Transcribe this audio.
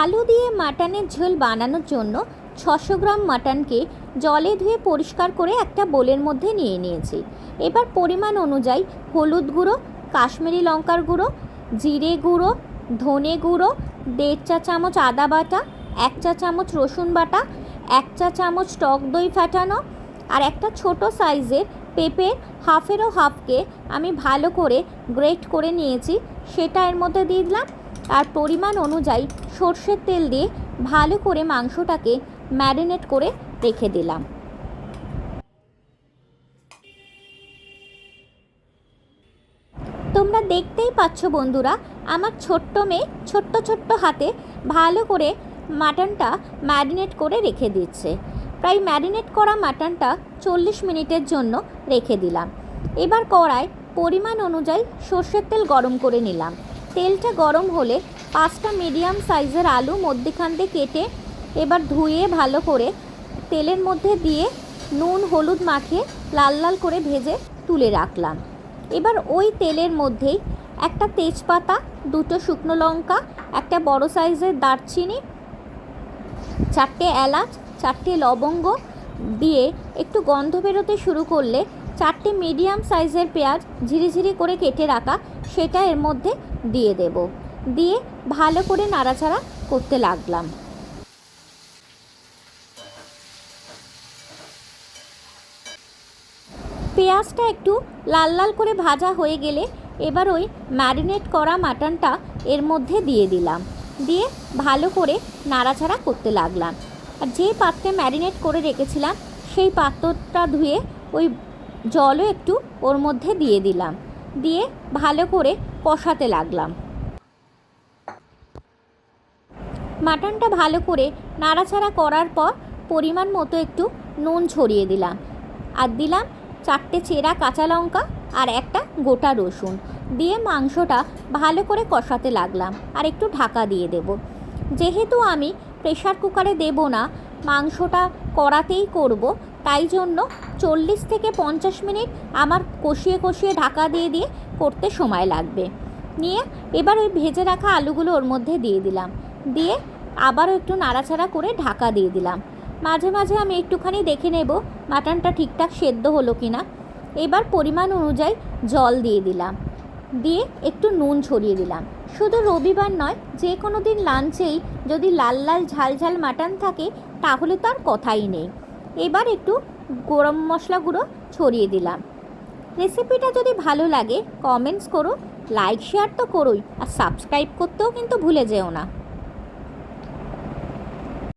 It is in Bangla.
আলু দিয়ে মাটনের ঝোল বানানোর জন্য ছশো গ্রাম মাটনকে জলে ধুয়ে পরিষ্কার করে একটা বোলের মধ্যে নিয়ে নিয়েছি। এবার পরিমাণ অনুযায়ী হলুদ গুঁড়ো, কাশ্মীরি লঙ্কার গুঁড়ো, জিরে গুঁড়ো, ধনে গুঁড়ো, দেড় চা চামচ আদা বাটা, এক চা চামচ রসুন বাটা, এক চা চামচ টক দই ফাটানো আর একটা ছোট সাইজের পেঁপের হাফেরও হাফকে আমি ভালো করে গ্রেট করে নিয়েছি। সেটা এর মধ্যে দিয়ে দিলাম। আর পরিমাণ অনুযায়ী সর্ষের তেল দিয়ে ভালো করে মাংসটাকে ম্যারিনেট করে রেখে দিলাম। তোমরা দেখতেই পাচ্ছ বন্ধুরা, আমার ছোট্ট মেয়ে ছোট্ট ছোট্ট হাতে ভালো করে মাটনটা ম্যারিনেট করে রেখে দিচ্ছে। প্রায় ম্যারিনেট করা মাটনটা চল্লিশ মিনিটের জন্য রেখে দিলাম। এবার কড়ায় পরিমাণ অনুযায়ী সর্ষের তেল গরম করে নিলাম। তেলটা গরম হলে পাঁচটা মিডিয়াম সাইজের আলু মধ্যেখান দিয়ে কেটে এবার ধুয়ে ভালো করে তেলের মধ্যে দিয়ে নুন, হলুদ মাখিয়ে লাল লাল করে ভেজে তুলে রাখলাম। এবার ওই তেলের মধ্যেই একটা তেজপাতা, দুটো শুকনো লঙ্কা, একটা বড় সাইজের দারচিনি, চারটে এলাচ, চারটে লবঙ্গ দিয়ে একটু গন্ধ বেরোতে শুরু করলে চারটে মিডিয়াম সাইজের পেঁয়াজ ঝিরিঝিরি করে কেটে রাখা, সেটা এর মধ্যে দিয়ে দেব। দিয়ে ভালো করে নাড়াচাড়া করতে লাগলাম। পেঁয়াজটা একটু লাল লাল করে ভাজা হয়ে গেলে এবার ওই ম্যারিনেট করা মাটনটা এর মধ্যে দিয়ে দিলাম। দিয়ে ভালো করে নাড়াচাড়া করতে লাগলাম। আর যে পাত্রে ম্যারিনেট করে রেখেছিলাম, সেই পাত্রটা ধুয়ে ওই জলও একটু ওর মধ্যে দিয়ে দিলাম। দিয়ে ভালো করে কষাতে লাগলাম। মাটনটা ভালো করে নাড়াচাড়া করার পর পরিমাণ মতো একটু নুন ছড়িয়ে দিলাম। আর দিলাম চারটে চেরা কাঁচা লঙ্কা আর একটা গোটা রসুন। দিয়ে মাংসটা ভালো করে কষাতে লাগলাম। আর একটু ঢাকা দিয়ে দেব। যেহেতু আমি প্রেশার কুকারে দেব না, মাংসটা কড়াতেই করব, তাই জন্য চল্লিশ থেকে পঞ্চাশ মিনিট আমার কষিয়ে কষিয়ে ঢাকা দিয়ে দিয়ে করতে সময় লাগবে। নিয়ে এবার ওই ভেজে রাখা আলুগুলো ওর মধ্যে দিয়ে দিলাম। দিয়ে আবারও একটু নাড়াচাড়া করে ঢাকা দিয়ে দিলাম। মাঝে মাঝে আমি একটুখানি দেখে নেব মাটনটা ঠিকঠাক সেদ্ধ হলো কি না এবার পরিমাণ অনুযায়ী জল দিয়ে দিলাম। দিয়ে একটু নুন ছড়িয়ে দিলাম। শুধু রবিবার নয়, যে কোনো দিন লাঞ্চেই যদি লাল লাল ঝাল ঝাল মাটন থাকে, তাহলে তো আর কথাই নেই। এবার একটু গরম মশলা গুঁড়ো ছড়িয়ে দিলাম। রেসিপিটা যদি ভালো লাগে কমেন্টস করো লাইক শেয়ার তো করোই, আর সাবস্ক্রাইব করতেও কিন্তু ভুলে যেও না।